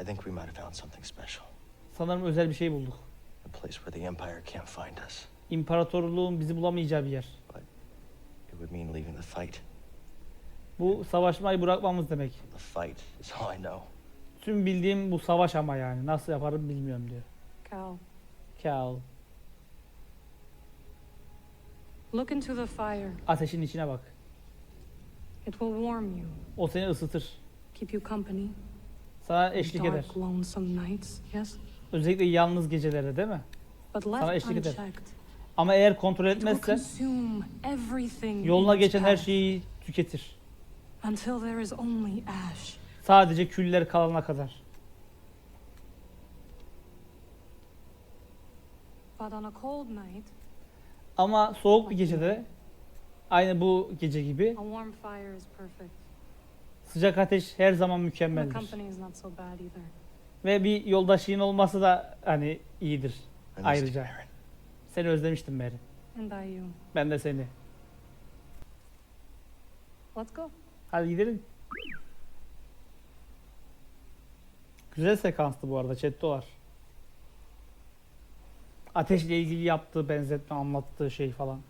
I think we might have found something special. Sanırım özel bir şey bulduk. A place where the Empire can't find us. İmparatorluğun bizi bulamayacağı bir yer. It would mean leaving the fight. Bu savaşmayı bırakmamız demek. The fight is all I know. Tüm bildiğim bu savaş ama yani. Nasıl yaparım bilmiyorum diyor. Cal, Cal. look into the fire. Ateşin içine bak. It will warm you, O seni ısıtır. keep you company. Sana eşlik eder. Özellikle yalnız gecelere değil mi? Sana eşlik eder. Ama eğer kontrol etmezse yoluna geçen her şeyi tüketir. Sadece küller kalana kadar. Ama soğuk bir gecede aynı bu gece gibi a warm fire is perfect. Sıcak ateş her zaman The mükemmeldir. company is not so bad either. Ve bir yoldaşın olması da hani iyidir. I missed you, Ayrıca. Aaron. Seni özlemiştim Mary. And I you. Ben de seni. Let's go. Hadi gidelim. Güzel sekanstı bu arada chat'te Ateşle ilgili yaptığı benzetme, anlattığı şey falan.